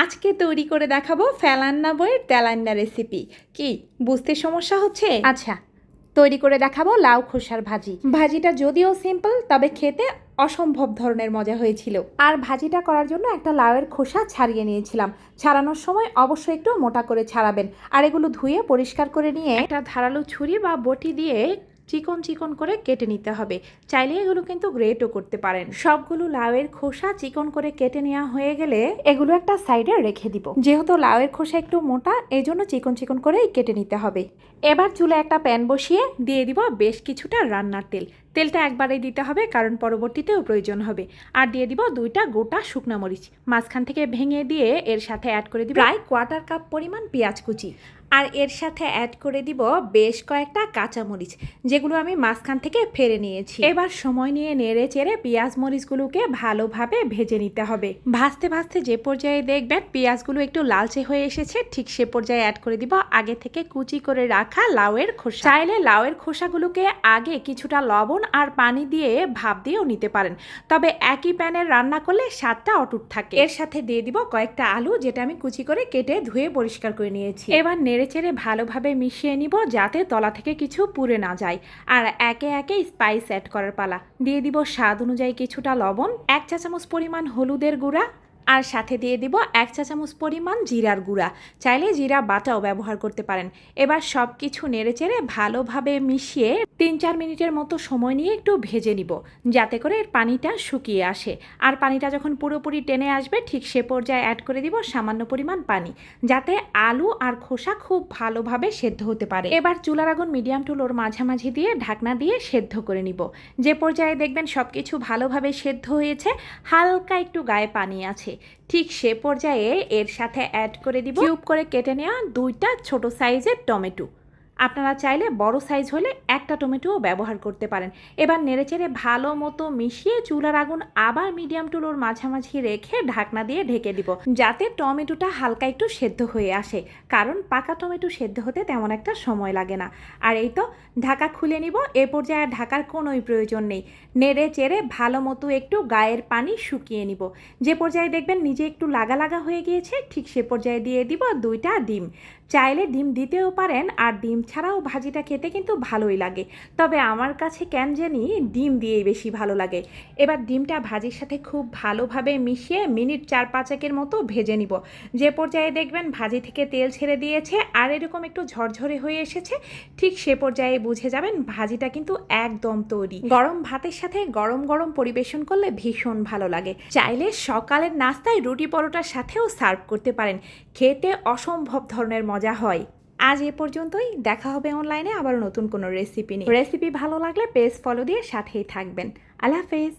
আজকে তৈরি করে দেখাবো ফেলান্না বইয়ের তেলান্না রেসিপি কি, বুঝতে সমস্যা হচ্ছে? আচ্ছা তৈরি করে দেখাবো লাউ খোসার ভাজি। ভাজিটা যদিও সিম্পল তবে খেতে অসম্ভব ধরনের মজা হয়েছিল। আর ভাজিটা করার জন্য একটা লাউয়ের খোসা ছাড়িয়ে নিয়েছিলাম। ছাড়ানোর সময় অবশ্যই একটু মোটা করে ছাড়াবেন। আর এগুলো ধুয়ে পরিষ্কার করে নিয়ে একটা ধারালো ছুরি বা বটি দিয়ে চিকন চিকন করে কেটে নিতে হবে। চাইলে এগুলো কিন্তু গ্রেটও করতে পারেন। সবগুলো লাউয়ের খোসা চিকন করে কেটে নেওয়া হয়ে গেলে এগুলো একটা সাইডে রেখে দিব। যেহেতু লাউয়ের খোসা একটু মোটা এই জন্য চিকন চিকন করেই কেটে নিতে হবে। এবার চুলে একটা প্যান বসিয়ে দিয়ে দিব বেশ কিছুটা রান্নার তেল। তেলটা একবারেই দিতে হবে কারণ পরবর্তীতেও প্রয়োজন হবে। আর দিয়ে দিব দুইটা গোটা শুকনা মরিচ। মাঝখান থেকে ভেঙে দিয়ে এর সাথে অ্যাড করে দিব প্রায় কোয়ার্টার কাপ পরিমাণ পেঁয়াজ কুচি। আর এর সাথে অ্যাড করে দিব বেশ কয়েকটা কাঁচামরিচ যেগুলো আমি মাঝখান থেকে ফেরে নিয়েছি। এবার সময় নিয়ে নেড়ে চেড়ে পেঁয়াজ মরিচগুলোকে ভালোভাবে ভেজে নিতে হবে। ভাজতে ভাজতে যে পর্যায়ে দেখবেন পেঁয়াজগুলো একটু লালচে হয়ে এসেছে ঠিক সে পর্যায়ে অ্যাড করে দিব আগে থেকে কুচি করে রাখা লাউয়ের খোসা। চাইলে লাউয়ের খোসাগুলোকে আগে কিছুটা লবণ আর পানি দিয়ে ভাপ দিয়েও নিতে পারেন। তবে একই প্যানে রান্না করলে স্বাদটা অটুট থাকে। এর সাথে দিয়ে দিব কয়েকটা আলু, যেটা আমি কুচি করে কেটে ধুয়ে পরিষ্কার করে নিয়েছি। এবার নেড়ে চেড়ে ভালোভাবে মিশিয়ে নিব যাতে তলা থেকে কিছু পুড়ে না যায়। আর একে একে স্পাইস অ্যাড করার পালা। দিয়ে দিব স্বাদ অনুযায়ী কিছুটা লবণ, এক চা চামচ পরিমাণ হলুদের গুঁড়া আর সাথে দিয়ে দিব এক চা চামচ পরিমাণ জিরার গুঁড়া। চাইলে জিরা বাটাও ব্যবহার করতে পারেন। এবার সব কিছু নেড়েচেড়ে ভালোভাবে মিশিয়ে তিন চার মিনিটের মতো সময় নিয়ে একটু ভেজে নিব, যাতে করে এর পানিটা শুকিয়ে আসে। আর পানিটা যখন পুরোপুরি টেনে আসবে, ঠিক সে পর্যায়ে অ্যাড করে দিব সামান্য পরিমাণ পানি, যাতে আলু আর খোসা খুব ভালোভাবে সেদ্ধ হতে পারে। এবার চুলার আগুন মিডিয়াম টু লোর মাঝামাঝি দিয়ে ঢাকনা দিয়ে সেদ্ধ করে নিব। যে পর্যায়ে দেখবেন সব কিছু ভালোভাবে সেদ্ধ হয়েছে, হালকা একটু গায়ে পানি আছে। ঠিক সে পর্যায়ে এর সাথে অ্যাড করে দিব। কিউব করে কেটে নেওয়া দুইটা ছোট সাইজের টমেটো। আপনারা চাইলে বড় সাইজ হলে একটা টমেটোও ব্যবহার করতে পারেন। এবার নেড়েচেড়ে ভালো মতো মিশিয়ে চুলার আগুন আবার মিডিয়াম টুলোর মাঝামাঝি রেখে ঢাকনা দিয়ে ঢেকে দিব, যাতে টমেটোটা হালকা একটু সেদ্ধ হয়ে আসে, কারণ পাকা টমেটো সেদ্ধ হতে তেমন একটা সময় লাগে না। আর এই তো ঢাকা খুলে নিব, এ পর্যায়ে ঢাকার কোনোই প্রয়োজন নেই। নেড়ে চেড়ে ভালো মতো একটু গায়ের পানি শুকিয়ে নিব। যে পর্যায়ে দেখবেন নিজে একটু লাগা লাগা হয়ে গিয়েছে, ঠিক সে পর্যায়ে দিয়ে দিব দুইটা ডিম। চাইলে ডিম দিতেও পারেন আর ডিম ছাড়াও ভাজিটা খেতে কিন্তু ভালোই লাগে। তবে আমার কাছে কেন জানি ডিম দিয়েই বেশি ভালো লাগে। এবার ডিমটা ভাজির সাথে খুব ভালোভাবে মিশিয়ে মিনিট চার পাঁচেকের মতো ভেজে নিব। যে পর্যায়ে দেখবেন ভাজি থেকে তেল ছেড়ে দিয়েছে আর এরকম একটু ঝরঝরে হয়ে এসেছে, ঠিক সে পর্যায়ে বুঝে যাবেন ভাজিটা কিন্তু একদম তৈরি। গরম ভাতের সাথে গরম গরম পরিবেশন করলে ভীষণ ভালো লাগে। চাইলে সকালের নাস্তায় রুটি পরোটার সাথেও সার্ভ করতে পারেন। খেতে অসম্ভব ধরনের মজা হয়। আজ এ পর্যন্তই। দেখা হবে অনলাইনে আবার নতুন কোনো রেসিপি নিয়ে। রেসিপি ভালো লাগলে পেজ ফলো দিয়ে সাথেই থাকবেন। আল্লাহ হাফেজ।